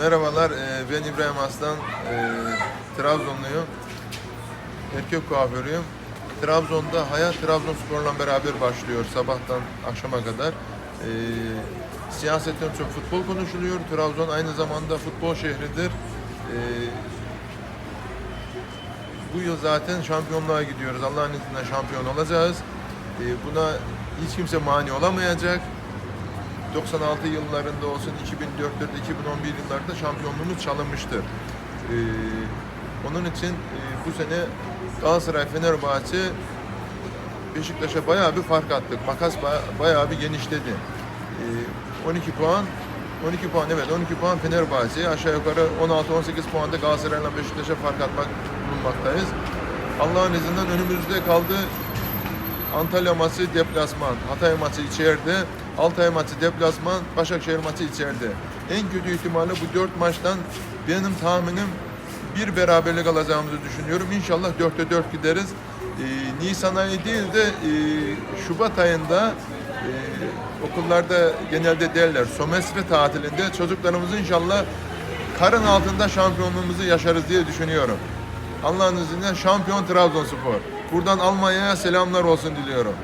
Merhabalar, e, ben İbrahim Aslan, e, Trabzonluyum. Erkek kuaförüyüm. Trabzon'da hayat Trabzonspor'la beraber başlıyor sabahtan akşama kadar. E, siyasetten çok futbol konuşuluyor. Trabzon aynı zamanda futbol şehridir. Bu yıl zaten şampiyonluğa gidiyoruz. Allah'ın izniyle şampiyon olacağız. Buna hiç kimse mani olamayacak. 96 yıllarında olsun, 2004'te, 2011 yıllarda şampiyonluğumuz çalınmıştır. Ee, onun için e, bu sene Galatasaray, Fenerbahçe Beşiktaş'a bayağı bir fark attık. Makas ba- bayağı bir genişledi. Ee, 12 puan 12 puan evet 12 puan Fenerbahçe'ye aşağı yukarı 16-18 puanda Galatasaray'la Beşiktaş'a fark atmak bulunmaktayız. Allah'ın izniyle önümüzde kaldı Antalya maçı deplasman, Hatay maçı içeride, Altay maçı deplasman, Başakşehir maçı içeride. En kötü ihtimalle bu dört maçtan benim tahminim bir beraberlik alacağımızı düşünüyorum. İnşallah dörtte dört gideriz. Ee, Nisan ayı değil de e, Şubat ayında e, okullarda genelde derler somestre tatilinde çocuklarımız inşallah karın altında şampiyonluğumuzu yaşarız diye düşünüyorum. Allah'ın izniyle şampiyon Trabzonspor. Buradan Almanya'ya selamlar olsun diliyorum.